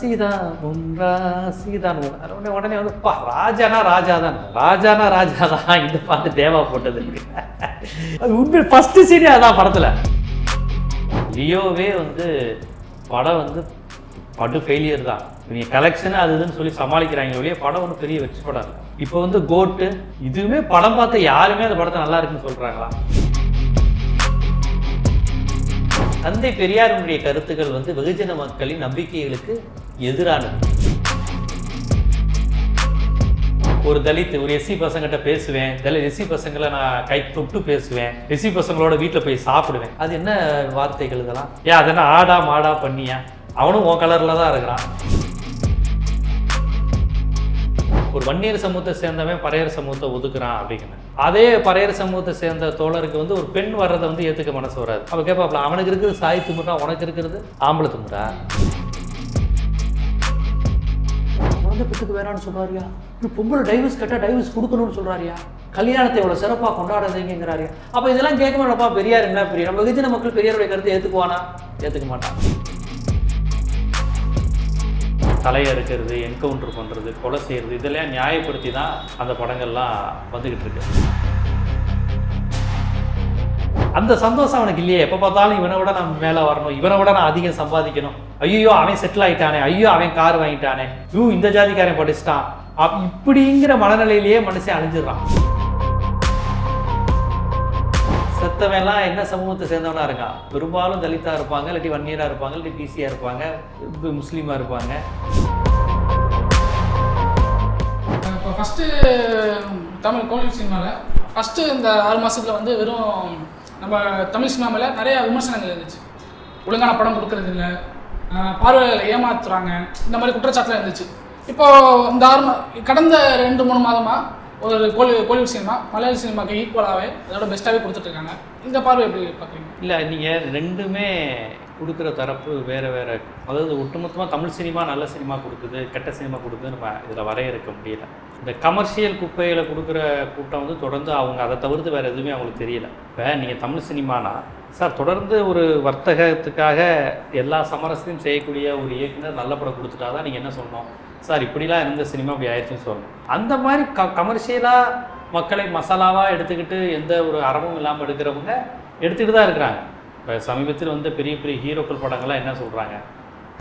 ராசிதான் உன் ராசிதான் உன் உடனே உடனே வந்து பா ராஜானா ராஜா தான் ராஜானா ராஜா தான் இந்த பாட்டு தேவா போட்டது. அது உண்மை ஃபர்ஸ்ட் சீனே அதான் படத்துல. லியோவே வந்து படம் வந்து படு ஃபெயிலியர் தான். நீங்கள் கலெக்ஷன் அது இதுன்னு சொல்லி சமாளிக்கிறாங்க ஒழிய படம் ஒன்றும் பெரிய வெற்றி படம் இல்லை. இப்போ வந்து கோட்டு இதுவுமே படம் பார்த்த யாருமே அந்த படத்தை நல்லா இருக்குன்னு சொல்றாங்களா? தந்தை பெரியாருடைய கருத்துக்கள் வந்து வெகுஜன மக்களின் நம்பிக்கைகளுக்கு எதிரானது. ஒரு தலித் ஒரு எஸ்சி பசங்கிட்ட பேசுவேன். தலித் எஸ்சி பசங்களை நான் கை தொட்டு பேசுவேன். எஸ்சி பசங்களோட வீட்டில் போய் சாப்பிடுவேன். அது என்ன வார்த்தைகள் இதெல்லாம்? ஏன் அதென்ன ஆடா மாடா பண்ணியா? அவனும் உன் கலரில் தான் இருக்கிறான். ஒரு வன்னியர் சமூகத்தை சேர்ந்தவன் பறையர் சமூகத்தை ஒதுக்குறான் அப்படிங்கிறேன் அதே பறையர் சமூகத்தை சேர்ந்த தோழருக்கு வந்து ஒரு பெண் வர்றதை வந்து ஏற்றுக்க மனசு வராது. அப்ப கேட்பாப்ல அவனுக்கு இருக்கிறது சாய் துமுறா உனக்கு இருக்கிறது ஆம்பளை துமுறா? குழந்தை பெற்றுக்கு வேணாம்னு சொல்கிறாரியா இப்படி பொம்பளை டைவர்ஸ் கேட்டால் டைவர்ஸ் கொடுக்கணும்னு சொல்கிறாரியா கல்யாணத்தை இவ்வளோ சிறப்பாக கொண்டாடுறதுங்கிறாரியா அப்போ இதெல்லாம் கேட்க மாட்டப்பா பெரியார் என்ன பெரிய நம்ம வெகுஜன மக்கள் பெரியாருடைய கருத்தை ஏற்றுக்குவானா ஏற்றுக்க மாட்டான். தலையை இருக்கிறது என்கவுண்டர் பண்ணுறது கொலை செய்கிறது இதெல்லாம் நியாயப்படுத்தி தான் அந்த படங்கள்லாம் வந்துக்கிட்டு இருக்கு. அந்த சந்தோஷம் அவனுக்கு இல்லையே. எப்போ பார்த்தாலும் இவனை விட நம்ம மேலே வரணும் இவனை விட நான் அதிகம் சம்பாதிக்கணும். ஐயோ அவன் செட்டில் ஆயிட்டானே ஐயோ அவன் கார் வாங்கிட்டானே. ஐயோ இந்த ஜாதிக்காரன் படிச்சிட்டான். அப் இப்படிங்கிற மனநிலையிலேயே மனுஷன் அழிஞ்சிடுறான். செத்தவன்லாம் என்ன சமூகத்தை சேர்ந்தவனா இருக்கான்? பெரும்பாலும் தலித்தாக இருப்பாங்க இல்லாட்டி வன்னியரா இருப்பாங்க இல்லாட்டி பிசியா இருப்பாங்க இப்ப முஸ்லீமா இருப்பாங்க. இப்போ ஃபஸ்ட்டு தமிழ் கோலிவுட் சினிமாவில் ஃபஸ்ட்டு இந்த ஆறு மாதத்தில் வந்து வெறும் நம்ம தமிழ் சினிமாவில் நிறைய விமர்சனங்கள் இருந்துச்சு. ஒழுங்கான படம் கொடுக்கறது இல்லை பார்வையாளர்களை ஏமாத்துறாங்க இந்த மாதிரி குற்றச்சாட்டுலாம் இருந்துச்சு. இப்போது இந்த ஆறு கடந்த ரெண்டு மூணு மாதமாக ஒரு கோலி கோலிவுட் சினிமா மலையாள சினிமாக்கு ஈக்குவலாகவே அதோட பெஸ்ட்டாகவே கொடுத்துட்ருக்காங்க. இந்த பார்வை எப்படி பார்க்குறீங்க இல்லை நீங்கள் ரெண்டுமே கொடுக்குற தரப்பு வேறு வேறு அதாவது ஒட்டுமொத்தமாக தமிழ் சினிமா நல்ல சினிமா கொடுக்குது கெட்ட சினிமா கொடுக்குது நம்ம இதில் வரையறுக்க முடியல. இந்த கமர்ஷியல் குப்பைகளை கொடுக்குற கூட்டம் வந்து தொடர்ந்து அவங்க அதை தவிர்த்து வேறு எதுவுமே அவங்களுக்கு தெரியல. இப்போ நீங்கள் தமிழ் சினிமானா சார் தொடர்ந்து ஒரு வர்த்தகத்துக்காக எல்லா சமரசத்தையும் செய்யக்கூடிய ஒரு இயக்குனர் நல்ல படம் கொடுத்துட்டா தான் நீங்கள் என்ன சொல்லணும்? சார் இப்படிலாம் இருந்த சினிமா அப்படி ஆயிடுச்சுன்னு சொல்லணும். அந்த மாதிரி க கமர்ஷியலாக மக்களை மசாலாவாக எடுத்துக்கிட்டு எந்த ஒரு அறமும் இல்லாமல் எடுக்கிறவங்க எடுத்துக்கிட்டு தான் இருக்கிறாங்க. இப்போ சமீபத்தில் வந்து பெரிய பெரிய ஹீரோக்கள் படங்கள்லாம் என்ன சொல்கிறாங்க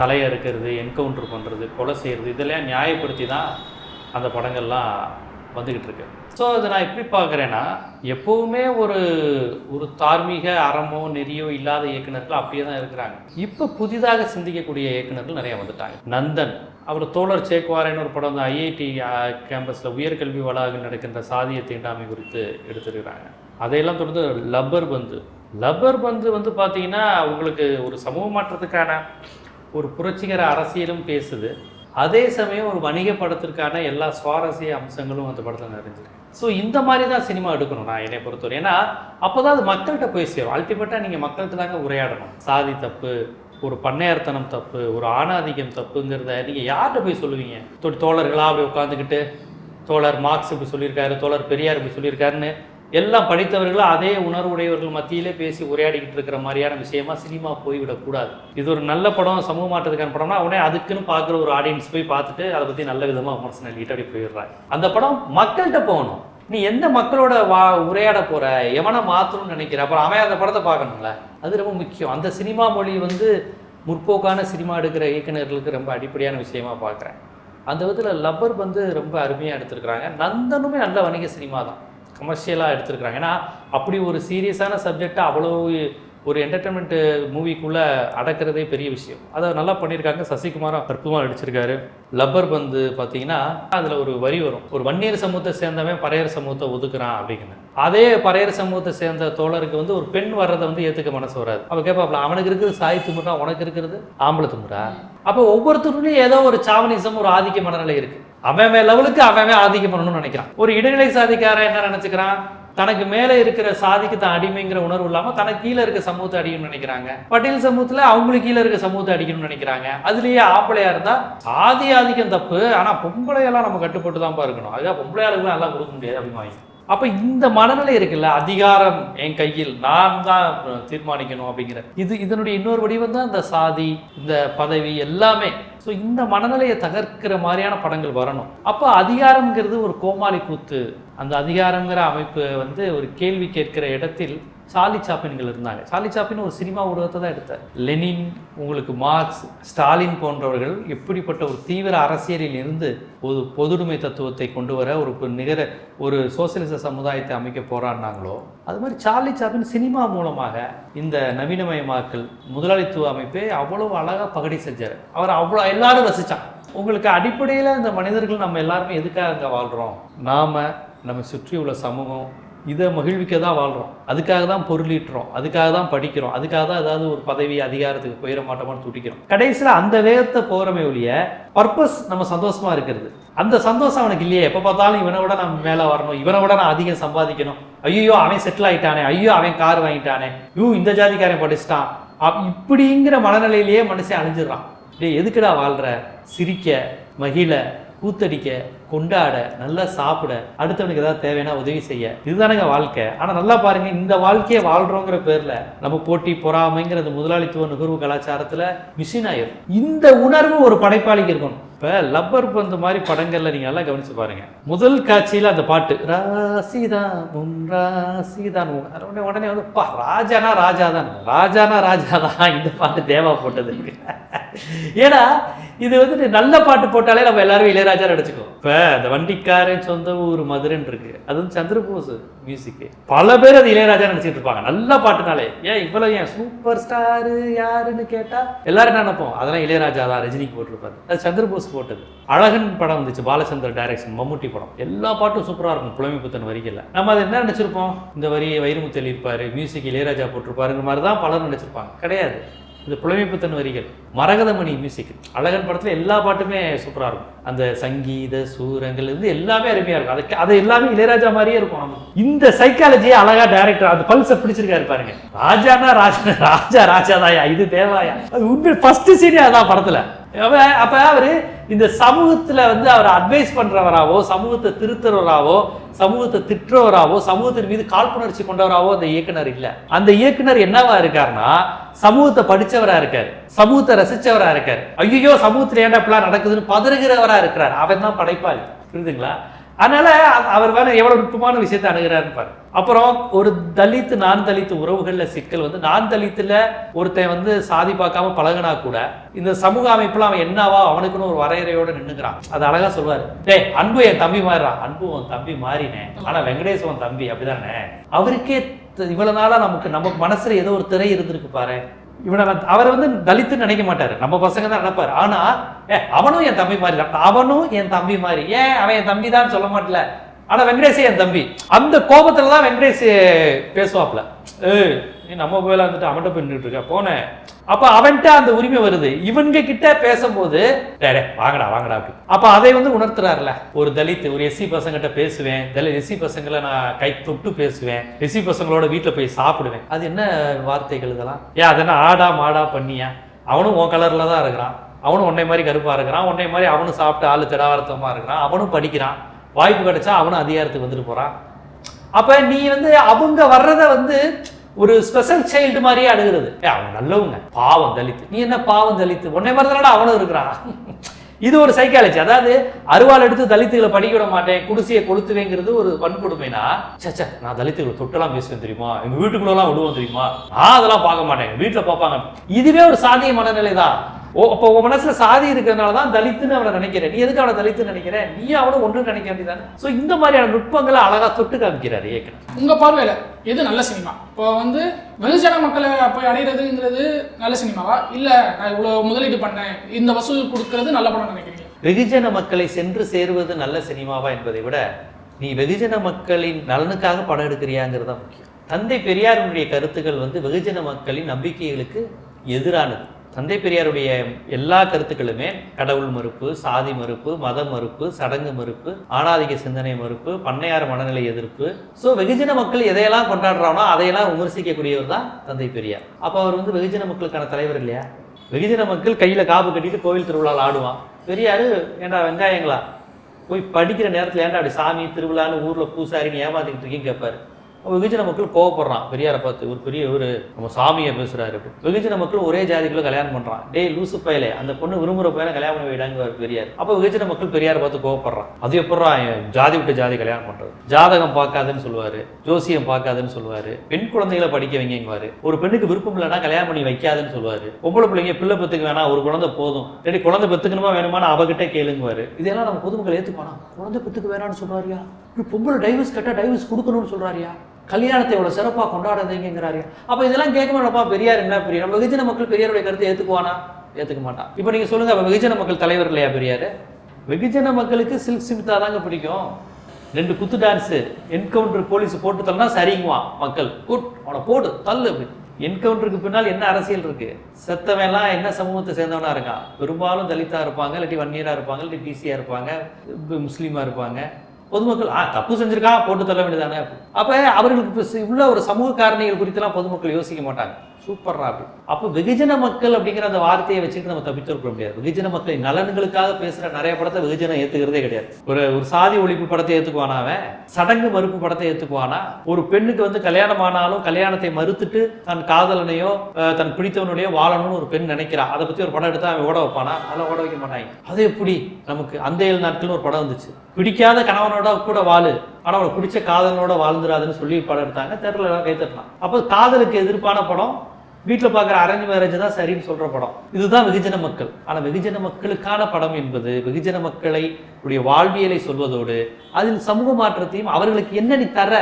தலையை அறுக்கிறது என்கவுண்டர் பண்ணுறது கொலை செய்கிறது இதெல்லாம் நியாயப்படுத்தி தான் அந்த படங்கள்லாம் வந்துக்கிட்டு இருக்கு. ஸோ அதை நான் எப்படி பார்க்குறேன்னா எப்போவுமே ஒரு ஒரு தார்மீக அறமோ நெறியோ இல்லாத இயக்குனர்கள் அப்படியே தான் இருக்கிறாங்க. இப்போ புதிதாக சிந்திக்கக்கூடிய இயக்குனர்கள் நிறைய வந்துட்டாங்க. நந்தன் அவர் தோழர் சேக்குவாரேன்னு ஒரு படம் வந்து ஐஐடி கேம்பஸில் உயர்கல்வி வளாகம் நடக்கின்ற சாதிய தீண்டாமை குறித்து எடுத்துருக்கிறாங்க. அதையெல்லாம் தொடர்ந்து லப்பர் பந்து. லப்பர் பந்து வந்து பார்த்தீங்கன்னா உங்களுக்கு ஒரு சமூக மாற்றத்துக்கான ஒரு புரட்சிகர அரசியலும் பேசுது. அதே சமயம் ஒரு வணிக படத்திற்கான எல்லா சுவாரஸ்ய அம்சங்களும் அந்த படத்தில் நிறைஞ்சிருக்கு. ஸோ இந்த மாதிரி தான் சினிமா எடுக்கணும் நான் என்னை பொறுத்தவரை. ஏன்னா அப்போ தான் அது மக்கள்கிட்ட போய் சேரும். அல்டிமேட்டாக நீங்கள் மக்கள்கிட்ட தாங்க உரையாடணும். சாதி தப்பு ஒரு பண்ணையார்த்தனம் தப்பு ஒரு ஆணாதிக்கம் தப்புங்கிறத நீங்கள் யார்கிட்ட போய் சொல்லுவீங்க? தோழர்களாக அப்படி உட்காந்துக்கிட்டு தோழர் மார்க்ஸ் இப்படி சொல்லியிருக்காரு தோழர் பெரியார் இப்படி சொல்லியிருக்காருன்னு எல்லாம் படித்தவர்களும் அதே உணர்வுடையவர்கள் மத்தியிலே பேசி உரையாடிக்கிட்டு இருக்கிற மாதிரியான விஷயமா சினிமா போய்விடக்கூடாது இது ஒரு நல்ல படம் சமூக மாற்றத்துக்கான படம்னா உடனே அதுக்குன்னு பார்க்குற ஒரு ஆடியன்ஸ் போய் பார்த்துட்டு அதை பற்றி நல்ல விதமாக விமர்சனம் எழுதிட்டு அப்படி போயிடுறாங்க அந்த படம் மக்கள்கிட்ட போகணும். நீ எந்த மக்களோட வா உரையாட போற? எவனை மாற்றணும்னு நினைக்கிற? அப்புறம் அவன் அந்த படத்தை பார்க்கணும்ல. அது ரொம்ப முக்கியம். அந்த சினிமா மொழி வந்து முற்போக்கான சினிமா எடுக்கிற இயக்குநர்களுக்கு ரொம்ப அடிப்படையான விஷயமா பார்க்குறேன். அந்த விதத்தில் லப்பர் வந்து ரொம்ப அருமையாக எடுத்திருக்கிறாங்க. நந்தனுமே நல்ல வணிக சினிமா தான். கமர்ஷியலாக எடுத்திருக்கிறாங்க. ஏன்னா அப்படி ஒரு சீரியஸான சப்ஜெக்டை அவ்வளோ ஒரு என்டர்டைன்மெண்ட் மூவிக்குள்ளே அடக்கிறதே பெரிய விஷயம். அதை நல்லா பண்ணியிருக்காங்க. சசிகுமாரும் அற்புதமாக நடிச்சிருக்காரு. லப்பர் பந்து பார்த்தீங்கன்னா அதில் ஒரு வரி வரும். ஒரு வன்னியர் சமூகத்தை சேர்ந்தவன் பறையர் சமூகத்தை ஒதுக்குறான் அப்படின்னு. அதே பறையர் சமூகத்தை சேர்ந்த தோழருக்கு வந்து ஒரு பெண் வர்றதை வந்து ஏற்றுக்க மனசு வராது. அவள் கேட்பாப்ல அவனுக்கு இருக்கிறது சாய் துமுறா உனக்கு இருக்கிறது ஆம்பளை துமுறா? அப்போ ஒவ்வொருத்தருலையும் ஏதோ ஒரு சாவனிசம் ஒரு ஆதிக்க மனநிலை இருக்குது அவன் லெவலுக்கு அவன் ஆதிக்கம் பண்ணணும்னு நினைக்கிறான். ஒரு இடைநிலை சாதிக்காரன் என்ன நினச்சிக்கிறான்? தனக்கு மேலே இருக்கிற சாதிக்கு தான் அடிமைங்கிற உணர்வு இல்லாமல் தனக்கு கீழே இருக்க சமூகத்தை அடிக்கணும்னு நினைக்கிறாங்க. பட்டியல் சமூகத்தில் அவங்களுக்கு கீழே இருக்க சமூகத்தை அடிக்கணும்னு நினைக்கிறாங்க. அதுலேயே ஆப்பிளையாக இருந்தால் சாதி ஆதிக்கம் தப்பு. ஆனால் பொம்பளையெல்லாம் நம்ம கட்டுப்பட்டு தான் இருக்கணும். அதுக்காக பொம்பளையாளுக்கு நல்லா கொடுக்க முடியாது அப்படின்னு அப்ப இந்த மனநிலை இருக்குல்ல அதிகாரம் என் கையில் நான் தான் தீர்மானிக்கணும் அப்படிங்கிற. இது இதனுடைய இன்னொரு வடிவம் தான் இந்த சாதி இந்த பதவி எல்லாமே. ஸோ இந்த மனநிலையை தகர்க்கிற மாதிரியான படங்கள் வரணும். அப்போ அதிகாரம்ங்கிறது ஒரு கோமாளி கூத்து. அந்த அதிகாரங்கிற அமைப்பு வந்து ஒரு கேள்வி கேட்கிற இடத்தில் சார்லி சாப்பின்கள் இருந்தாங்க. சார்லி சாப்பின் ஒரு சினிமா உருவத்தை தான் எடுத்தார். லெனின் உங்களுக்கு மார்க்ஸ் ஸ்டாலின் போன்றவர்கள் எப்படிப்பட்ட ஒரு தீவிர அரசியலில் இருந்து ஒரு பொதுடுமை தத்துவத்தை கொண்டு வர ஒரு நிகர ஒரு சோசியலிச சமுதாயத்தை அமைக்க போராடினாங்களோ அது மாதிரி சார்லி சாப்பின் சினிமா மூலமாக இந்த நவீனமயமாக்கல் முதலாளித்துவ அமைப்பை அவ்வளவு அழகாக பகடி செஞ்சார். அவர் அவ்வளோ எல்லாரும் ரசிச்சான் உங்களுக்கு அடிப்படையில் இந்த மனிதர்கள் நம்ம எல்லாருமே எதுக்காக அங்கே வாழ்கிறோம் நாம் நம்ம சுற்றி உள்ள சமூகம் இதை மகிழ்விக்க தான் வாழ்கிறோம் அதுக்காக தான் பொருளீட்டுறோம். அதுக்காக தான் படிக்கிறோம். அதுக்காக தான் ஏதாவது ஒரு பதவி அதிகாரத்துக்கு போயிட மாட்டோமான்னு துடிக்கிறோம். கடைசியில் அந்த வேகத்தை போகிறமே ஒழிய பர்பஸ் நம்ம சந்தோஷமாக இருக்கிறது. அந்த சந்தோஷம் அவனுக்கு இல்லையே. எப்போ பார்த்தாலும் இவனை விட நம்ம மேலே வரணும். இவனை விட நான் அதிகம் சம்பாதிக்கணும். ஐயோ அவன் செட்டில் ஆயிட்டானே. ஐயோ அவன் கார் வாங்கிட்டானே. யூ இந்த ஜாதிக்காரன் படிச்சிட்டான். அப்- இப்படிங்கிற மனநிலையிலேயே மனுஷன் அழிஞ்சிடறான். டேய் எதுக்குடா வாழ்கிற சிரிக்க மகிழ கூத்தடிக்க கொண்டாட நல்லா சாப்பிட அடுத்தவனுக்கு ஏதாவது தேவைன்னா உதவி செய்ய. இதுதானங்க வாழ்க்கை. ஆனா நல்லா பாருங்க இந்த வாழ்க்கையை வாழ்றோங்கிற பேர்ல நம்ம போட்டி பொறாமைங்கிற முதலாளித்துவ நுகர்வு கலாச்சாரத்துல மிஷின் ஆயிரும். இந்த உணர்வு ஒரு படைப்பாளிக்கு இருக்கணும். இப்ப லப்பர் பந்து மாதிரி படங்கள்ல நீங்க எல்லாம் கவனிச்சு பாருங்க. முதல் காட்சியில அந்த பாட்டு ராசிதான் முன் ராசிதான் உடனே உடனே வந்து பா ராஜானா ராஜா தான் ராஜானா ராஜா தான் இந்த பாட்டு தேவா போட்டது. ஏன்னா இது வந்து நல்ல பாட்டு போட்டாலே நம்ம எல்லாரும் இளையராஜா நடிச்சுக்கோம் இப்போ இந்த வண்டிக்காரன் சொந்த ஊர் மதுரைன்னு இருக்கு. அது வந்து சந்திரபோஸ் மியூசிக்கு பல பேர் அது இளையராஜா நடிச்சிட்டு இருப்பாங்க. நல்ல பாட்டுனாலே. ஏன் இவ்வளவு ஏன்? சூப்பர் ஸ்டாரு யாருன்னு கேட்டால் எல்லாரும் என்ன நினைப்போம்? அதெல்லாம் இளையராஜா தான் ரஜினிக்கு போட்டிருப்பாரு. அது சந்திரபோஸ் போட்டது. அழகன் படம் வந்துச்சு பாலச்சந்தர் டைரக்ஷன் மம்முட்டி படம். எல்லா பாட்டும் சூப்பரா இருக்கும் புலமை புத்தன் வரிகள்ல. நம்ம அதை என்ன நினைச்சிருப்போம்? இந்த வரி வைரமுத்து எழுதியிருப்பாரு மியூசிக் இளையராஜா போட்டிருப்பாருங்கிற மாதிரி தான் பலரும் நினைச்சிருப்பாங்க. கிடையாது. இது புலமைப்புத்தன் வரிகள். மரகதமணி மியூசிக் அழகன் படத்துல எல்லா பாட்டுமே சூப்பரா இருக்கும். அந்த சங்கீத சூரங்கள் இருந்து எல்லாமே அருமையா இருக்கும். அதுக்கு அது எல்லாமே இளையராஜா மாதிரியே இருக்கும். நமக்கு. இந்த சைக்காலஜியை அழகா டைரக்டர் அந்த பல்ஸை பிடிச்சிருக்காரு பாருங்க. ராஜானா ராஜா ராஜா ராஜாதாயா? இது தேவாயா? அது உண்மை ஃபர்ஸ்ட் சீனே அதான் படத்துல. அப்ப- அவர் அவரு இந்த சமூகத்துல வந்து அவர் அட்வைஸ் பண்றவராவோ சமூகத்தை திருத்துறவராவோ சமூகத்தை திட்டுறவராவோ சமூகத்தின் மீது காழ்ப்புணர்ச்சி கொண்டவராவோ அந்த இயக்குனர் இல்ல. அந்த இயக்குனர் என்னவா இருக்காருன்னா சமூகத்தை படிச்சவரா இருக்காரு. சமூகத்தை ரசிச்சவரா இருக்காரு. ஐயோ சமூகத்துல ஏன்டா இப்படிலாம் நடக்குதுன்னு பதறுகிறவரா இருக்கிறார். அவன் தான் படைப்பாளி. புரியுதுங்களா? அதனால அவர் வேற எவ்வளவு நுட்பமான விஷயத்தை அணுகிறாருன்னு பாரு. அப்புறம் ஒரு தலித்து நான் தலித்து உறவுகள்ல சிக்கல் வந்து நான் தலித்துல ஒருத்தன் வந்து சாதி பார்க்காம பழகுனா கூட இந்த சமூக அமைப்புல அவன் என்னவா அவனுக்குன்னு ஒரு வரையறையோட நின்னுக்கிறான். அது அழகா சொல்லுவாரு. டேய் அன்பு என் தம்பி மாறிறான் அன்பு உன் தம்பி மாறினே. ஆனா வெங்கடேஷ் உன் தம்பி அப்படிதானே? அவருக்கே இவ்வளவு நாளா நமக்கு நமக்கு மனசுல ஏதோ ஒரு திரை இருந்திருக்கு பாரு. இவனை அவர் வந்து தலித்துன்னு நினைக்க மாட்டாரு. நம்ம பசங்க தான் நினைப்பார் ஆனா ஏ அவனும் என் தம்பி மாதிரி தான். அவனும் என் தம்பி மாதிரி. ஏன் அவன் என் தம்பி தான் சொல்ல மாட்டல. ஆனா வெங்கடேஷே என் தம்பி. அந்த கோபத்துல தான் வெங்கடேஷ் பேசுவாப்ல. ஏ நம்ம போயில இருந்துட்டு அவன்கிட்ட போய் நின்றுட்டு இருக்க. போனேன் அப்போ அவன்கிட்ட அந்த உரிமை வருது. இவங்க கிட்ட பேசும்போது டேய் வாங்கடா வாங்கடா அப்படி. அப்போ அதை வந்து உணர்த்துறாருல ஒரு தலித் ஒரு எஸ்சி பசங்கிட்ட பேசுவேன். தலித் எஸ்சி பசங்களை நான் கை தொட்டு பேசுவேன். எஸ்சி பசங்களோட வீட்டில் போய் சாப்பிடுவேன். அது என்ன வார்த்தைகள் இதெல்லாம்? ஏன் அது என்ன ஆடா மாடா பண்ணியா? அவனும் உன் கலரில் தான் இருக்கிறான். அவனும் உன்னை மாதிரி கருப்பாக இருக்கிறான். உன்னை மாதிரி அவனும் சாப்பிட்டு ஆள் திடாவரத்தமாக இருக்கிறான். அவனும் படிக்கிறான். வாய்ப்பு கிடைச்சா அவனும் அதிகாரத்துக்கு வந்துட்டு போகிறான் அப்போ நீ வந்து அவங்க வர்றதை வந்து ஒரு ஸ்பெஷல் சைல்டு மாதிரியே அணுகிறது. அவன் அவங்க நல்லவங்க. பாவம் தலித்து. நீ என்ன பாவம் தலித்து? உன்னை மாதிரி தானடா அவனும் இருக்கிறான் இது ஒரு சைக்காலஜி அதாவது அருவாள் எடுத்து தலித்துகளை படிக்க விட மாட்டேன் குடிசையை கொளுத்துவேங்கிறது ஒரு வன்கொடுமைனா சச்சா நான் தலித்துகளை தொட்டெல்லாம் பேசுவேன் தெரியுமா? எங்க வீட்டுக்குள்ளலாம் விடுவோம் தெரியுமா? நான் அதெல்லாம் பார்க்க மாட்டேன். வீட்டில் பார்ப்பாங்க. இதுவே ஒரு சாதிய மனநிலை தான் ஓ அப்போ உன் மனசுல சாதி இருக்கிறதுனால தான் தலித்துன்னு அவனை நினைக்கிறேன். நீ எதுக்கு அவனை தலித்துன்னு நினைக்கிற நீ அவனும் ஒன்று நினைக்க வேண்டியதானே ஸோ இந்த மாதிரியான நுட்பங்களை அழகா தொட்டு காமிக்கிறாரு இயக்குனர் உங்க பார்வையில எது நல்ல சினிமா? இப்போ வந்து வெகுஜன மக்களை போய் அடையிறதுங்கிறது நல்ல சினிமாவா? இல்ல நான் இவ்வளவு முதலீடு பண்ணேன் இந்த வசூல் கொடுக்கறது நல்ல படம் நினைக்கிறீங்க வெகுஜன மக்களை சென்று சேருவது நல்ல சினிமாவா என்பதை விட நீ வெகுஜன மக்களின் நலனுக்காக படம் எடுக்கிறியாங்கிறது தான் முக்கியம். தந்தை பெரியாருடைய கருத்துக்கள் வந்து வெகுஜன மக்களின் நம்பிக்கைகளுக்கு எதிரானது. தந்தை பெரியாருடைய எல்லா கருத்துக்களுமே கடவுள் மறுப்பு சாதி மறுப்பு மத மறுப்பு சடங்கு மறுப்பு ஆணாதிக்க சிந்தனை மறுப்பு பண்ணையார் மனநிலை எதிர்ப்பு. ஸோ வெகுஜன மக்கள் எதையெல்லாம் கொண்டாடுறானோ அதையெல்லாம் விமர்சிக்கக்கூடியவர் தான் தந்தை பெரியார் அப்போ அவர் வந்து வெகுஜன மக்களுக்கான தலைவர் இல்லையா? வெகுஜன மக்கள் கையில் காப்பு கட்டிட்டு கோவில் திருவிழாவில் ஆடுவான். பெரியார் ஏண்டா வெங்காயங்களா? போய் படிக்கிற நேரத்தில் ஏன்டா அப்படி சாமி திருவிழான்னு ஊரில் பூசாரின்னு ஏமாத்திக்கிட்டு இருக்கீங்க கேட்பாரு வெகுஜன மக்கள் கோவப்படுறான். பெரியாரை பார்த்து ஒரு பெரிய ஒரு நம்ம சாமியை பேசுகிறாரு வெகுஜன மக்கள் ஒரே ஜாதிக்குள்ளே கல்யாணம் பண்ணுறான் டேய் லூசு பயலே அந்த பொண்ணு விரும்புகிற பையனை கல்யாணம் பண்ணி வைடாங்க பெரியார். அப்போ வெகுஜன மக்கள் பெரியாரை பார்த்து கோவப்படுறான். அது எப்படா ஜாதி விட்டு ஜாதி கல்யாணம் பண்ணுறது ஜாதகம் பார்க்காதுன்னு சொல்லுவார் ஜோசியம் பார்க்காதுன்னு சொல்லுவார் பெண் குழந்தைகளை படிக்க வைங்கங்குவார் ஒரு பெண்ணுக்கு விருப்பம் இல்லைன்னா கல்யாணம் பண்ணி வைக்காதுன்னு சொல்லுவார். பொம்பளை பிள்ளைங்க பிள்ளை பெற்றுக்கு வேணாம் ஒரு குழந்தை போதும். சரி குழந்தை பெத்துக்கணுமா வேணுமான்னு அவகிட்ட கேளுங்குவார் இதெல்லாம் நம்ம பொதுமக்கள் ஏத்துப்பானா? குழந்தை பெத்துக்க வேணாம்னு சொல்லுவாரியா பொம்பளை டைவர்ஸ் கட்ட டைவர்ஸ் கொடுக்கணும்னு சொல்கிறாரியா கல்யாணத்தை இவ்வளோ சிறப்பாக கொண்டாடாதீங்கிறாரு அப்போ இதெல்லாம் கேட்க மாட்டப்பா பெரியார் என்ன பெரியார் நம்ம வெகுஜன மக்கள் பெரியாருடைய கருத்தை ஏற்றுக்குவானா ஏற்றுக்க மாட்டான் இப்போ நீங்கள் சொல்லுங்கள் அப்போ வெகுஜன மக்கள் தலைவர் இல்லையா பெரியார்? வெகுஜன மக்களுக்கு சில்க் சிமித்தா தாங்க பிடிக்கும். ரெண்டு குத்து டான்ஸு என்கவுண்டர் போலீஸ் போட்டு தள்ளனா சரிங்குவான் மக்கள். குட் அவனை போடு தள்ளு அப்படி. என்கவுண்டருக்கு பின்னால் என்ன அரசியல் இருக்கு? செத்தவன்லாம் என்ன சமூகத்தை சேர்ந்தவனா இருக்கான்? பெரும்பாலும் தலித்தா இருப்பாங்க இல்லாட்டி வன்னியரா இருப்பாங்க இல்லாட்டி பிசியா இருப்பாங்க முஸ்லீமா இருப்பாங்க. பொதுமக்கள் ஆ தப்பு செஞ்சிருக்கா? போட்டு தள்ள வேண்டியதானே அப்போ அவர்களுக்கு இவ்வளோ உள்ள ஒரு சமூக காரணிகள் குறித்தெல்லாம் பொதுமக்கள் யோசிக்க மாட்டாங்க. சூப்பர்ரா அப்படி அப்போ வெகுஜன மக்கள் அப்படிங்கிற அந்த வார்த்தையை வச்சுட்டு நம்ம தப்பித்து முடியாது. வெகுஜன மக்களின் நலன்களுக்காக பேசுற நிறைய படத்தை வெகுஜனம் ஏத்துக்கிறதே கிடையாது. ஒரு ஒரு சாதி ஒழிப்பு படத்தை ஏத்துக்குவானா அவன்? சடங்கு மறுப்பு படத்தை ஏத்துக்குவானா? ஒரு பெண்ணுக்கு வந்து கல்யாணம் ஆனாலும் கல்யாணத்தை மறுத்துட்டு தன் காதலனையோ தன் பிடித்தவனுடைய வாழணும்னு ஒரு பெண் நினைக்கிறா. அதை பத்தி ஒரு படம் எடுத்தா அவன் ஓட வைப்பானா? அதெல்லாம் ஓட வைக்க மாட்டாங்க. அது எப்படி? நமக்கு அந்த ஏழு நாட்கள்னு ஒரு படம் வந்துச்சு. பிடிக்காத கணவனோட கூட வாழு. ஆனா அவனை பிடிச்ச காதலனோட வாழ்ந்துடாதுன்னு சொல்லி படம் எடுத்தாங்க. தேட்டர்ல எல்லாம் கைத்தட்டலாம் அப்போ காதலுக்கு எதிர்ப்பான படம் வீட்டில் பார்க்குற அரேஞ்ச் மேரேஜ் தான் சரின்னு சொல்கிற படம். இதுதான் வெகுஜன மக்கள். ஆனால் வெகுஜன மக்களுக்கான படம் என்பது வெகுஜன மக்களை உடைய வாழ்வியலை சொல்வதோடு அதில் சமூக மாற்றத்தையும் அவர்களுக்கு என்ன நீ தர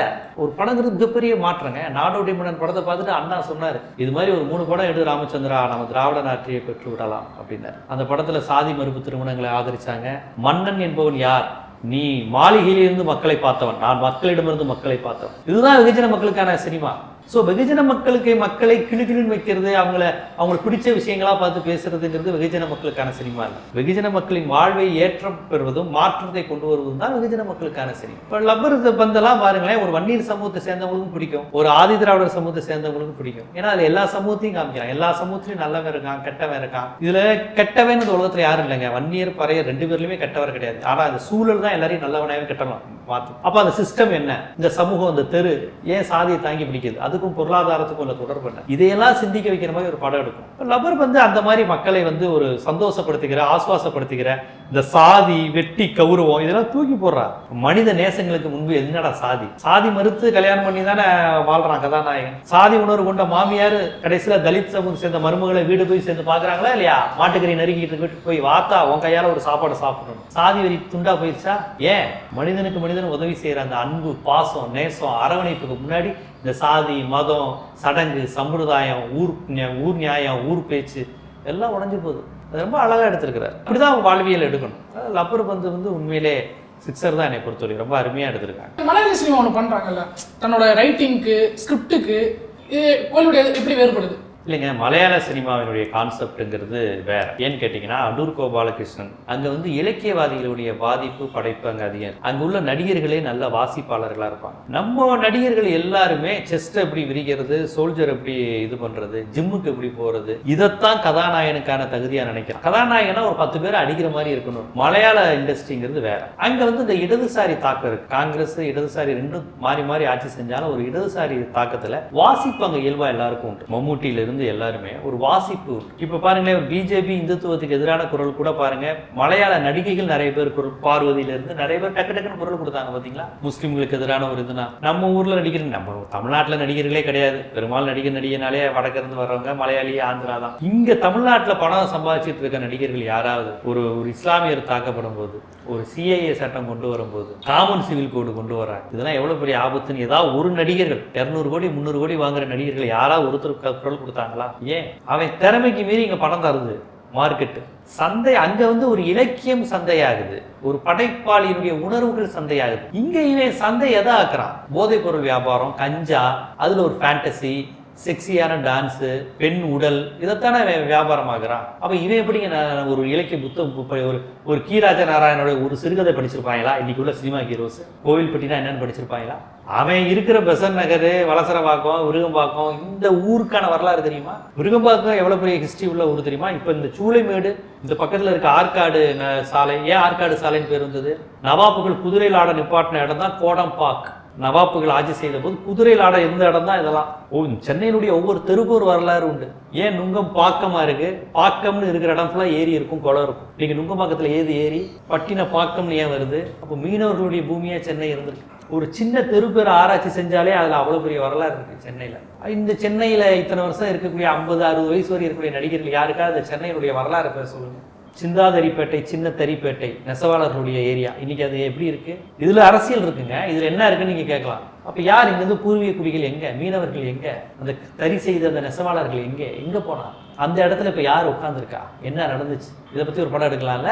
ஒரு படங்கிறது மிகப்பெரிய மாற்றங்க. நாடோடி மன்னன் படத்தை பார்த்துட்டு அண்ணா சொன்னார் இது மாதிரி ஒரு மூணு படம் எடு ராமச்சந்திரா நம்ம திராவிட நாட்டியை பெற்று விடலாம் அப்படின்னார். அந்த படத்தில் சாதி மறுப்பு திருமணங்களை ஆதரிச்சாங்க. மன்னன் என்பவன் யார்? நீ மாளிகையிலிருந்து மக்களை பார்த்தவன். நான் மக்களிடமிருந்து மக்களை பார்த்தவன். இதுதான் வெகுஜன மக்களுக்கான சினிமா. ஸோ வெகுஜன மக்களுக்கு மக்களை கிளுகிளுன்னு வைக்கிறது அவங்கள அவங்களுக்கு பிடிச்ச விஷயங்களாக பார்த்து பேசுறதுங்கிறது வெகுஜன மக்களுக்கான சினிமா இல்லை. வெகுஜன மக்களின் வாழ்வை ஏற்றம் பெறுவதும் மாற்றத்தை கொண்டு வருவதும் தான் வெகுஜன மக்களுக்கான சினிமா. இப்போ லப்பர் பந்தெல்லாம் பாருங்களேன் ஒரு வன்னியர் சமூகத்தை சேர்ந்தவங்களுக்கும் பிடிக்கும் ஒரு ஆதி திராவிடர் சமூகத்தை சேர்ந்தவங்களுக்கும் பிடிக்கும். ஏன்னா அது எல்லா சமூகத்தையும் காமிக்கிறான் எல்லா சமூகத்திலையும் நல்லவன் இருக்கான் கெட்டவன் இருக்கான். இதில் கெட்டவன் இந்த உலகத்தில் யாரும் இல்லைங்க. வன்னியர் பறையர் ரெண்டு பேர்லையுமே கெட்டவர் கிடையாது. ஆனால் அந்த சூழல் தான் எல்லாரையும் நல்லவனாகவே கெட்டவன் மாற்றும். அப்போ அந்த சிஸ்டம் என்ன? இந்த சமூகம் அந்த தெரு ஏன் சாதியை தாங்கி பிடிக்குது? அதுக்கும் பொருளாதாரத்துக்கும் உள்ள தொடர்பு என்ன? இதையெல்லாம் சிந்திக்க வைக்கிற மாதிரி ஒரு படம் எடுக்கும். லப்பர் வந்து அந்த மாதிரி மக்களை வந்து ஒரு சந்தோஷப்படுத்துகிற ஆஸ்வாசப்படுத்துகிற இந்த சாதி வெட்டி கௌரவம் இதெல்லாம் தூக்கி போடுறா. மனித நேசங்களுக்கு முன்பு என்னடா சாதி? சாதி மறுத்து கல்யாணம் பண்ணி தானே வாழ்றான் கதாநாயகன். சாதி உணர்வு கொண்ட மாமியார் கடைசியில தலித் சமூகம் சேர்ந்த மருமகளை வீடு போய் சேர்ந்து பாக்குறாங்களா இல்லையா? மாட்டுக்கறி நறுக்கிட்டு வீட்டுக்கு போய் வாத்தா உன் கையால ஒரு சாப்பாடு சாப்பிடணும். சாதி வரி துண்டா போயிடுச்சா ஏன்? மனிதனுக்கு மனிதன் உதவி செய்யற அந்த அன்பு பாசம் நேசம் அரவணைப்புக்கு முன்னாடி இந்த சாதி மதம் சடங்கு சம்பிரதாயம் ஊர் ஊர் நியாயம் ஊர் பேச்சு எல்லாம் உடைஞ்சு போகுது. அது ரொம்ப அழகாக எடுத்திருக்கிறார். இப்படிதான் வாழ்வியல் எடுக்கணும். லப்பர் பந்து வந்து உண்மையிலே சிக்ஸர் தான் என்னை பொறுத்தவரை. ரொம்ப அருமையாக எடுத்திருக்காங்க. மலையாள சினிமா ஒன்று பண்ணுறாங்கல்ல தன்னோட ரைட்டிங்க்கு ஸ்கிரிப்டுக்கு இது கோலிவுட் எப்படி வேறுபடுது? இல்லைங்க மலையாள சினிமாவினுடைய கான்செப்ட்டுங்கிறது வேற. ஏன்னு கேட்டிங்கன்னா அடூர் கோபாலகிருஷ்ணன். அங்கே வந்து இலக்கியவாதிகளுடைய பாதிப்பு படைப்பு அங்கே அதிகம் அங்கே உள்ள நடிகர்களே நல்ல வாசிப்பாளர்களாக இருப்பாங்க. நம்ம நடிகர்கள் எல்லாருமே செஸ்ட் எப்படி விரிக்கிறது சோல்ஜர் எப்படி இது பண்ணுறது ஜிம்முக்கு எப்படி போகிறது இதைத்தான் கதாநாயகனுக்கான தகுதியாக நினைக்கிறேன். கதாநாயகனா ஒரு பத்து பேர் அடிக்கிற மாதிரி இருக்கணும். மலையாள இண்டஸ்ட்ரிங்கிறது வேற. அங்கே வந்து இந்த இடதுசாரி தாக்கம் இருக்கு. காங்கிரஸ் இடதுசாரி ரெண்டும் மாறி மாறி ஆட்சி செஞ்சாலும் ஒரு இடதுசாரி தாக்கத்தில் வாசிப்பு இயல்பாக எல்லாருக்கும் உண்டு. மம்மூட்டியிலிருந்து இருந்து எல்லாருமே ஒரு வாசிப்பு இப்போ இப்ப பாருங்களேன் பிஜேபி இந்துத்துவத்துக்கு எதிரான குரல் கூட பாருங்க. மலையாள நடிகைகள் நிறைய பேர் குரல் பார்வதியிலிருந்து நிறைய பேர் டக்கு டக்குன்னு குரல் கொடுத்தாங்க பார்த்தீங்களா? முஸ்லீம்களுக்கு எதிரான ஒரு இதுனா நம்ம ஊர்ல நடிகர் நம்ம தமிழ்நாட்டில் நடிகர்களே கிடையாது. பெரும்பாலும் நடிகர் நடிகனாலே வடக்கு இருந்து வர்றவங்க மலையாளி ஆந்திரா தான். இங்க தமிழ்நாட்டில் பணம் சம்பாதிச்சிட்டு இருக்க நடிகர்கள் யாராவது? ஒரு ஒரு இஸ்லாமியர் தாக்கப்படும் போது ஒரு சிஐஏ சட்டம் கொண்டு வரும்போது காமன் சிவில் கோடு கொண்டு வராங்க இதெல்லாம் எவ்வளவு பெரிய ஆபத்துன்னு ஏதாவது ஒரு நடிகர்கள் இரநூறு கோடி முந்நூறு கோடி வாங்குற நடிகர்கள் யாராவது ஒருத்தர் குரல் கொடுத்தாங்க. கொடுத்தாங்களா ஏன்? அவன் திறமைக்கு மீறி இங்க பணம் தருது மார்க்கெட்டு சந்தை அங்க வந்து ஒரு இலக்கியம் சந்தையாகுது ஒரு படைப்பாளியினுடைய உணர்வுகள் சந்தையாகுது. இங்க இவன் சந்தை எதை ஆக்குறான்? போதைப் பொருள் வியாபாரம் கஞ்சா அதுல ஒரு ஃபேண்டசி செக்ஸியான டான்ஸு பெண் உடல் இதைத்தானே அவன் அப்போ இவன் எப்படிங்க நான் ஒரு இலக்கிய புத்தகம் ஒரு ஒரு கீராஜ நாராயணோட ஒரு சிறுகதை படிச்சிருப்பாங்களா? இன்னைக்கு உள்ள சினிமா ஹீரோஸ். கோவில்பட்டினா என்னன்னு படிச்சிருப்பாங்களா? அவன் இருக்கிற பெசன் நகர் வலசரவாக்கம் விருகம்பாக்கம் இந்த ஊருக்கான வரலாறு தெரியுமா? விருகம்பாக்கம் எவ்வளோ பெரிய ஹிஸ்ட்ரி உள்ள ஊர் தெரியுமா? இப்போ இந்த சூளைமேடு இந்த பக்கத்தில் இருக்க ஆற்காடு ந- சாலை ஏன் ஆற்காடு சாலைன்னு பேர் வந்தது? நவாப்புகள் குதிரையில் ஆட நிப்பாட்டின இடம் தான் கோடம்பாக். நவாப்புகள் ஆட்சி செய்த போது குதிரையில் ஆட எந்த இடம் தான் இதெல்லாம்? ஓ சென்னையினுடைய ஒவ்வொரு தெருக்கூர் வரலாறு உண்டு. ஏன் நுங்கம் பாக்கமா இருக்கு? பாக்கம்னு இருக்கிற இடம் ஃபுல்லாக ஏரி இருக்கும் குளம் இருக்கும். நீங்கள் நுங்கம்பாக்கத்தில் ஏது ஏரி? பட்டின பாக்கம்னு ஏன் வருது? அப்போ மீனவர்களுடைய பூமியாக சென்னை இருந்திருக்கு. ஒரு சின்ன தெரு பேர் ஆராய்ச்சி செஞ்சாலே அதில் அவ்வளோ பெரிய வரலாறு இருக்குது சென்னையில். இந்த சென்னையில் இத்தனை வருஷம் இருக்கக்கூடிய ஐம்பது அறுபது வயசு வரை இருக்கக்கூடிய நடிகர்கள் யாருக்காவது சென்னையினுடைய வரலாறு பேச சொல்லுங்கள் சிந்தாதரிப்பேட்டை சின்ன தரிப்பேட்டை நெசவாளர்களுடைய ஏரியா. இன்னைக்கு அது எப்படி இருக்கு? இதுல அரசியல் இருக்குங்க. இதுல என்ன இருக்குன்னு நீங்க கேட்கலாம். அப்ப யார் இங்க இருந்து பூர்வீக குடிகள் எங்க? மீனவர்கள் எங்க? அந்த தறி செய்த அந்த நெசவாளர்கள் எங்க? எங்க போனா அந்த இடத்துல இப்ப யார் உட்காந்துருக்கா என்ன நடந்துச்சு? இதை பத்தி ஒரு படம் எடுக்கலாம்ல?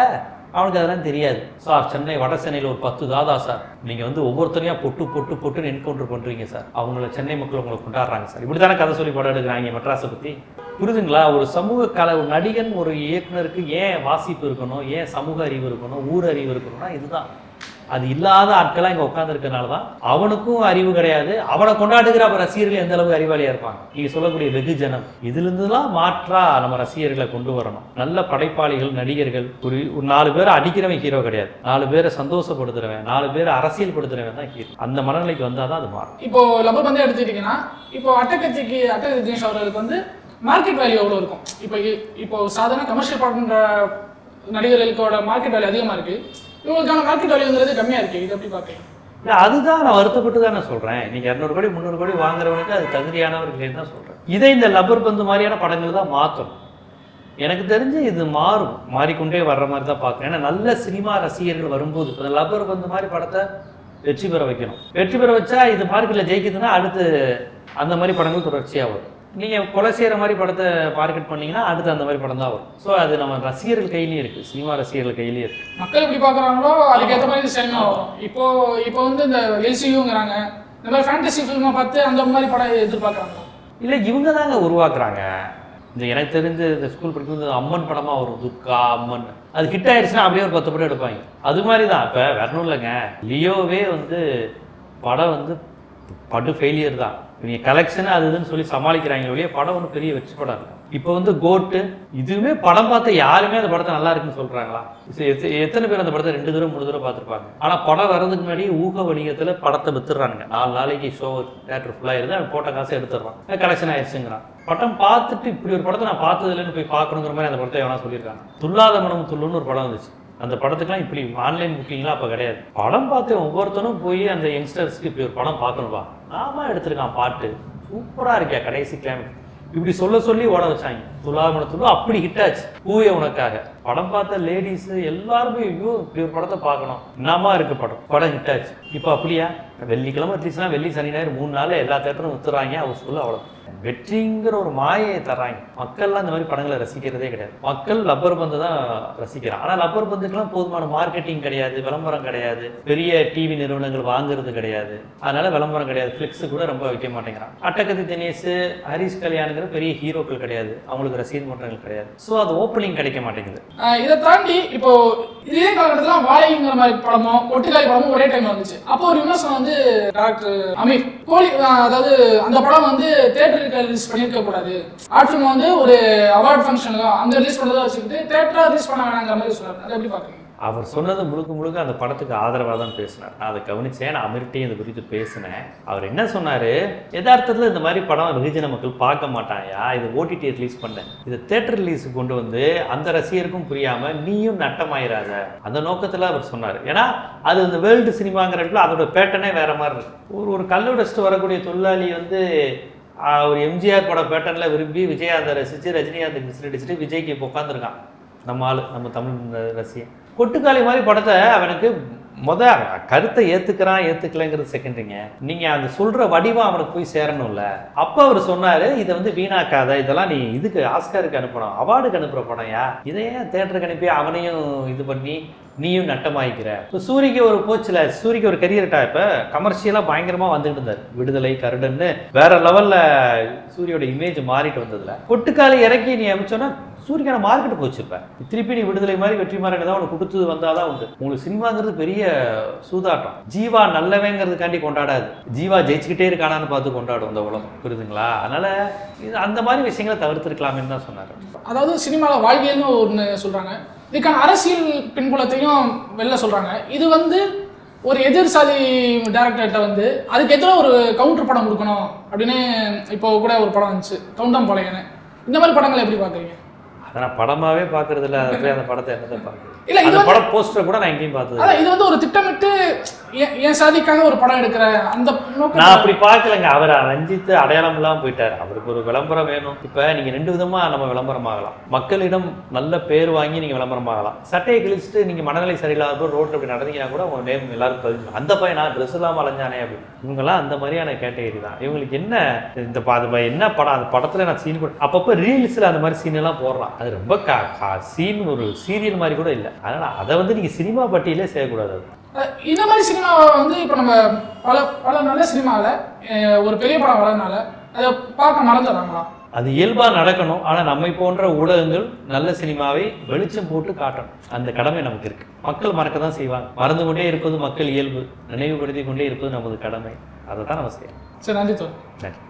அவனுக்கு அதெல்லாம் தெரியாது. சார் சென்னை வட சென்னையில் ஒரு பத்து தாதா சார். நீங்கள் வந்து ஒவ்வொருத்தரையும் பொட்டு பொட்டு பொட்டுன்னு என்கவுண்டர் பண்ணுறீங்க சார். அவங்கள சென்னை மக்கள் உங்களை கொண்டாடுறாங்க சார். இப்படி தானே கதை சொல்லி படம் எடுக்கிறாங்க மெட்ராஸை பற்றி புரிதுங்களா ஒரு சமூக கலை ஒரு நடிகன் ஒரு இயக்குனருக்கு ஏன் வாசிப்பு இருக்கணும்? ஏன் சமூக அறிவு இருக்கணும்? ஊர் அறிவு இருக்கணும்னா இதுதான். அது இல்லாத ஆட்களாக இங்கே உட்காந்துருக்கனால தான் அவனுக்கும் அறிவு கிடையாது. அவனை கொண்டாடுகிற அப்ப ரசிகர்கள் எந்த அளவுக்கு அறிவாளியாக இருப்பாங்க? நீங்கள் சொல்லக்கூடிய வெகுஜனம் இதுலேருந்துலாம் மாற்றாக நம்ம ரசிகர்களை கொண்டு வரணும். நல்ல படைப்பாளிகள் நடிகர்கள். ஒரு ஒரு நாலு பேரை அடிக்கிறவன் ஹீரோ கிடையாது. நாலு பேரை சந்தோஷப்படுத்துறவன் நாலு பேரை அரசியல் படுத்துறவன் தான் ஹீரோ அந்த மனநிலைக்கு வந்தால் தான் அது மாறும். இப்போ லபர் பந்தே எடுத்துக்கிட்டீங்கன்னா இப்போ அட்டக்கட்சிக்கு அட்டகத்தி தினேஷ் அவர்களுக்கு வந்து மார்க்கெட் வேல்யூ எவ்வளோ இருக்கும்? இப்போ இப்போ சாதாரண கமர்ஷியல் பண்ற நடிகர்களுக்கோட மார்க்கெட் வேல்யூ அதிகமாக இருக்கு. இவங்களுக்கான மார்க்கெட் வேல்யூங்கிறது கம்மியாக இருக்கு. இது எப்படி பார்க்குறீங்க? இல்லை அதுதான் நான் வருத்தப்பட்டு தான் நான் சொல்கிறேன் நீங்கள் இரநூறு கோடி முந்நூறு கோடி வாங்குறவனுக்கு அது தகுதியானவர்களே தான் சொல்கிறேன் இதை இந்த லப்பர் பந்து மாதிரியான படங்கள் தான் மாற்றணும் எனக்கு தெரிஞ்சு இது மாறும். மாறிக்கொண்டே வர்ற மாதிரி தான் பார்க்குறேன். ஏன்னா நல்ல சினிமா ரசிகர்கள் வரும்போது இப்போ லப்பர் பந்து மாதிரி படத்தை வெற்றி பெற வைக்கணும். வெற்றி பெற வச்சா இது மார்க்கெட்டில் ஜெயிக்குதுன்னா அடுத்து அந்த மாதிரி படங்கள் தொடர்ச்சியாக வரும். நீங்கள் கொலை செய்கிற மாதிரி படத்தை மார்க்கெட் பண்ணீங்கன்னா அடுத்து அந்த மாதிரி படம் தான் வரும். ஸோ அது நம்ம ரசிகர்கள் கையிலையும் இருக்குது சினிமா ரசிகர்கள் கையிலையும் இருக்குது மக்கள் எப்படி பார்க்குறாங்களோ அதுக்கேற்ற மாதிரி வரும் இப்போ இப்போ வந்து இந்த எல்சியூங்கிறாங்க இந்த மாதிரி ஃபேண்டசி ஃபில்மை பார்த்து அந்த மாதிரி படம் எதிர்பார்க்குறாங்க? இல்லை இவங்க தாங்க உருவாக்குறாங்க. இந்த எனக்கு தெரிஞ்சு இந்த ஸ்கூல் படிக்கும்போது அம்மன் படமாக வரும். துர்கா அம்மன். அது ஹிட் ஆயிடுச்சுன்னா அப்படியே ஒரு பத்து படம் எடுப்பாங்க. அது மாதிரி தான் இப்போ வரணும் இல்லைங்க லியோவே வந்து படம் வந்து படு ஃபெயிலியர் தான். நீங்கள் கலெக்ஷன் அது இதுன்னு சொல்லி சமாளிக்கிறாங்க ஒழிய படம் ஒன்றும் பெரிய வெற்றி படம் இல்லை. இப்போ வந்து கோட்டு இதுவுமே படம் பார்த்த யாருமே அந்த படத்தை நல்லா இருக்குன்னு சொல்கிறாங்களா எத்தனை பேர் அந்த படத்தை ரெண்டு தடவை மூணு தடவை பார்த்துருப்பாங்க? ஆனால் படம் வர்றதுக்கு முன்னாடி ஊக வணிகத்தில் படத்தை வித்துடுறானுங்க. நாலு நாளைக்கு ஷோ தேட்டர் ஃபுல்லாக இருந்து அவன் போட்ட காசை எடுத்துடுறான். கலெக்ஷன் ஆயிடுச்சுங்கிறான். படம் பார்த்துட்டு இப்படி ஒரு படத்தை நான் பார்த்தது இல்லைன்னு போய் பார்க்கணுங்கிற மாதிரி அந்த படத்தை எவனா சொல்லியிருக்காங்க? துல்லாத மனம் துள்ளுன்னு ஒரு படம் வந்துச்சு. அந்த படத்துக்குலாம் இப்படி ஆன்லைன் புக்கிங்லாம் அப்போ கிடையாது. படம் பார்த்து ஒவ்வொருத்தனும் போய் அந்த யங்ஸ்டர்ஸ்க்கு இப்படி ஒரு படம் பார்க்கணும்பா. நாம எடுத்திருக்கான் பாட்டு. சூப்பராக இருக்கியா கடைசி கிளைமேட் இப்படி சொல்ல சொல்லி ஓட வச்சாங்க. துலாமண அப்படி ஹிட் ஆச்சு. பூவே உனக்காக. படம் பார்த்த லேடிஸ் எல்லாருமே ஐயோ இப்படி ஒரு படத்தை பார்க்கணும். என்னமா இருக்கு படம்? படம் ஹிட் ஆச்சு. இப்போ அப்படியா? வெள்ளிக்கிழமை அட்லீஸ்ட்னா வெள்ளி சனி ஞாயிறு மூணு நாள் எல்லா தேட்டரும் வித்துறாங்க அவர் சொல்ல அவ்வளோ வெற்றிங்கிற ஒரு மாயை தர்றாங்க மக்கள்லாம் இந்த மாதிரி படங்களை ரசிக்கிறதே கிடையாது. மக்கள் லப்பர் பந்து தான் ரசிக்கிறாங்க. ஆனால் லப்பர் பந்துக்கெல்லாம் போதுமான மார்க்கெட்டிங் கிடையாது விளம்பரம் கிடையாது பெரிய டிவி நிறுவனங்கள் வாங்குறது கிடையாது. அதனால விளம்பரம் கிடையாது. ஃப்ளிக்ஸ் கூட ரொம்ப வைக்க மாட்டேங்கிறான். அட்டகத்தி தினேஷ் ஹரிஷ் கல்யாணுங்கிற பெரிய ஹீரோக்கள் கிடையாது. அவங்களுக்கு ரசிகர் மன்றங்கள் கிடையாது. ஸோ அது ஓப்பனிங் கிடைக்க மாட்டேங்குது. இதை தாண்டி இப்போ இதே காலகட்டத்தில் வாழைங்கிற மாதிரி படமோ ஒட்டுக்காய் படமும் ஒரே டைம் வந்துச்சு. அப்போ ஒரு விமர்சனம் வந்து டாக்டர் அமீர். கோழி அதாவது அந்த படம் வந்து தேட்டருக்கு ரிலீஸ் பண்ணியிருக்க கூடாது. ஆர்ட் ஃபிலிம் வந்து ஒரு அவார்ட் ஃபங்க்ஷன்ல அங்கே ரிலீஸ் பண்ணதாக வச்சுக்கிட்டு தேட்டராக ரிலீஸ் பண்ண வேணாங்கிற மாதிரி சொல்கிறாரு அதை எப்படி பார்க்குறீங்க? அவர் சொன்னது முழுக்க முழுக்க அந்த படத்துக்கு ஆதரவாக தான் பேசினார். நான் அதை கவனிச்சேன் நான் அமிர்ட்டையும் இது குறித்து பேசினேன். அவர் என்ன சொன்னார்? யதார்த்தத்தில் இந்த மாதிரி படம் வெகுஜன மக்கள் பார்க்க மாட்டாயா? இது ஓடிடி ரிலீஸ் பண்ணேன் இதை தேட்டர் ரிலீஸுக்கு கொண்டு வந்து அந்த ரசிகருக்கும் புரியாமல் நீயும் நட்டமாயிராத. அந்த நோக்கத்தில் அவர் சொன்னார். ஏன்னா அது இந்த வேர்ல்டு சினிமாங்கிற இடத்துல அதோட பேட்டனே வேறு மாதிரி இருக்கு. ஒரு ஒரு கல்லுடச்சிட்டு வரக்கூடிய தொழிலாளி வந்து அவர் ஒரு எம்ஜிஆர் பட பேட்டர்னில் விரும்பி விஜயாந்தை ரசித்து ரஜினிகாந்த் மிஸ்ரடிச்சுட்டு விஜய்க்கு இப்போ உட்காந்துருக்கான் நம்ம ஆளு நம்ம தமிழ் ரசிகன். கொட்டுக்காளி மாதிரி படத்தை அவனுக்கு முத கருத்தை ஏத்துக்கிறான் ஏத்துக்கலங்கிறது செகண்டரிங்க நீங்க அந்த சொல்ற வடிவம் அவனுக்கு போய் சேரணும்ல. அப்ப அவர் சொன்னாரு இதை வந்து வீணாக்காத இதெல்லாம் நீ இதுக்கு ஆஸ்காருக்கு அனுப்பணும் அவார்டுக்கு அனுப்புற படம்யா இதை ஏன் தேட்டருக்கு அனுப்பி அவனையும் இது பண்ணி நீயும் நட்டமாயிக்கிற? இப்போ சூரிக்கு ஒரு போச்சுல சூரிக்கு ஒரு கரியர்ட்டா இப்ப? கமர்ஷியலா பயங்கரமா வந்துட்டு இருந்தார். விடுதலை கருடன்னு வேற லெவல்ல சூரியோட இமேஜ் மாறிட்டு வந்ததுல. கொட்டுக்காலி இறக்கி நீ அமைச்சோன்னா சூரியக்கான மார்க்கெட் போச்சு திருப்பி நீ விடுதலை மாதிரி வெற்றி மாறன் தான் உனக்கு கொடுத்தது வந்தாதான் உண்டு. உங்களுக்கு சினிமாங்கிறது பெரிய சூதாட்டம். ஜீவா நல்லவேங்கிறதுக்காண்டி கொண்டாடாது. ஜீவா ஜெயிச்சுக்கிட்டே இருக்கானான்னு பார்த்து கொண்டாடும் இந்த உலகம். புரியுதுங்களா? அதனால இது அந்த மாதிரி விஷயங்களை தவிர்த்திருக்கலாமேன்னு தான் சொன்னார். அதாவது சினிமாவில் வாழ்வியல்னு ஒன்று சொல்கிறாங்க இதுக்கான அரசியல் பின்புலத்தையும் வெளில சொல்கிறாங்க இது வந்து ஒரு எதிர்சாலி டேரக்டர்கிட்ட வந்து அதுக்கு எதிராக ஒரு கவுண்டர் படம் கொடுக்கணும் அப்படின்னு இப்போ கூட ஒரு படம் வந்துச்சு. கவுண்டம் பழையன்னு இந்த மாதிரி படங்களை எப்படி பார்க்குறீங்க? நான் படமாகவே பார்க்குறதில்ல அதை போய் அந்த படத்தை என்னத்தை பார்க்குறது இல்ல, இது வந்து- படம் போஸ்டர் கூட நான் எங்கேயும் பார்த்தது. அதான் இது வந்து ஒரு திட்டமிட்டு என் சாதிக்காக ஒரு படம் எடுக்கிற அந்த நான் அப்படி பார்க்கலங்க. அவர் ரஞ்சித் அடையாளம் இல்லாம போயிட்டார். அவருக்கு ஒரு விளம்பரம் வேணும். இப்ப நீங்க ரெண்டு விதமா நம்ம விளம்பரம் ஆகலாம். மக்களிடம் நல்ல பேர் வாங்கி நீங்க விளம்பரம் ஆகலாம். சட்டையை கிழிச்சிட்டு நீங்க மனநிலை சரியில்லாத போது ரோட்ல இப்படி நடந்தீங்கன்னா கூட உங்க நேம் எல்லாரும் பதிஞ்சு அந்த பையன் நான் ட்ரெஸ் இல்லாம அலைஞ்சானே அப்படி. இவங்கெல்லாம் அந்த மாதிரியான கேட்டகரி தான். இவங்களுக்கு என்ன இந்த அது என்ன படம்? அந்த படத்துல நான் சீன் போட்டு அப்பப்போ ரீல்ஸ்ல அந்த மாதிரி சீன் எல்லாம் போடுறான். அது ரொம்ப சீன் ஒரு சீரியல் மாதிரி கூட இல்லை. அதனால அதை வந்து நீங்க சினிமா பட்டியலே செய்யக்கூடாது இந்த மாதிரி சினிமாவை வந்து இப்போ நம்ம பல பல நல்ல சினிமாவில் ஒரு பெரிய படம் வரதுனால அதை பார்க்க மறந்துடுறாங்களா அது இயல்பா நடக்கணும். ஆனா நம்மை போன்ற ஊடகங்கள் நல்ல சினிமாவை வெளிச்சம் போட்டு காட்டணும். அந்த கடமை நமக்கு இருக்கு. மக்கள் மறக்க தான் செய்வாங்க. மறந்து கொண்டே இருப்பது மக்கள் இயல்பு. நினைவுபடுத்தி கொண்டே இருப்பது நமது கடமை. அதை தான் நம்ம செய்யணும். சரி நன்றி தோல் நன்றி.